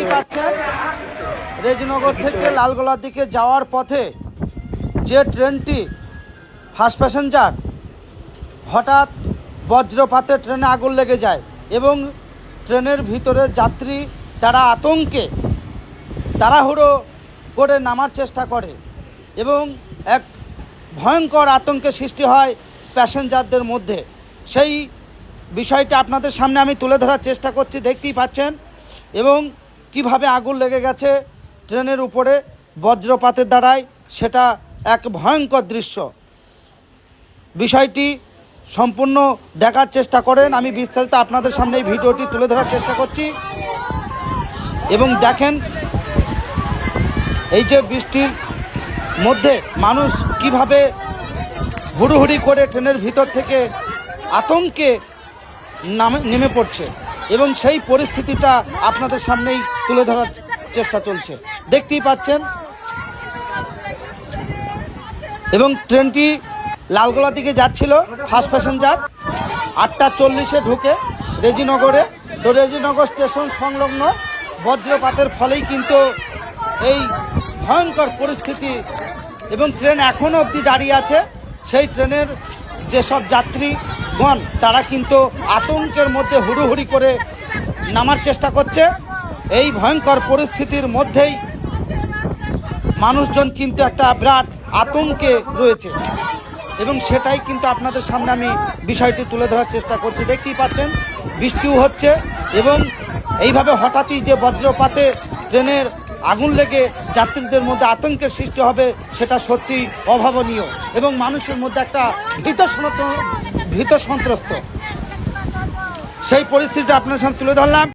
দেখতেই পাচ্ছেন রেজিনগর থেকে লালগোলার দিকে যাওয়ার পথে যে ট্রেনটি ফার্স্ট প্যাসেঞ্জার, হঠাৎ বজ্রপাতে ট্রেনে আগুন লেগে যায় এবং ট্রেনের ভিতরে যাত্রী তারা আতঙ্কে তাড়াহুড়ো করে নামার চেষ্টা করে এবং এক ভয়ঙ্কর আতঙ্কের সৃষ্টি হয় প্যাসেঞ্জারদের মধ্যে। সেই বিষয়টা আপনাদের সামনে আমি তুলে ধরার চেষ্টা করছি, দেখতেই পাচ্ছেন। এবং কীভাবে আগুন লেগে গেছে ট্রেনের উপরে বজ্রপাতের দ্বারাই সেটা এক ভয়ঙ্কর দৃশ্য। বিষয়টি সম্পূর্ণ দেখার চেষ্টা করেন। আমি বিস্তারিত আপনাদের সামনে এই ভিডিওটি তুলে ধরার চেষ্টা করছি। এবং দেখেন, এই যে বৃষ্টির মধ্যে মানুষ কীভাবে হুড়ুহুড়ি করে ট্রেনের ভিতর থেকে আতঙ্কে নামে, নেমে পড়ছে। এবং সেই পরিস্থিতিটা আপনাদের সামনেই তুলে ধরার চেষ্টা চলছে। দেখতেই পাচ্ছেন? এবং ট্রেনটি লালগোলা দিকে যাচ্ছিল ফার্স্ট প্যাসেঞ্জার। আটটা চল্লিশে ঢুকে রেজিনগরে। তো রেজিনগর স্টেশন সংলগ্ন বজ্রপাতের ফলেই কিন্তু এই ভয়ঙ্কর পরিস্থিতি এবং ট্রেন এখনও অবধি দাঁড়িয়ে আছে। সেই ট্রেনের যেসব যাত্রীগণ তারা কিন্তু আতঙ্কের মধ্যে হুড়োহুড়ি করে নামার চেষ্টা করছে। এই ভয়ঙ্কর পরিস্থিতির মধ্যেই মানুষজন কিন্তু একটা বিরাট আতঙ্কে রয়েছে। এবং সেটাই কিন্তু আপনাদের সামনে আমি বিষয়টি তুলে ধরার চেষ্টা করছি। দেখতেই পাচ্ছেন, বৃষ্টিও হচ্ছে এবং এইভাবে হঠাৎই যে বজ্রপাতে ট্রেনের আগুন লেগে যাত্রীদের মধ্যে আতঙ্কের সৃষ্টি হবে, সেটা সত্যি অভাবনীয়। এবং মানুষের মধ্যে একটা ভীত ভীত সন্ত্রস্ত। সেই পরিস্থিতিটা আপনার সামনে তুলে ধরলাম।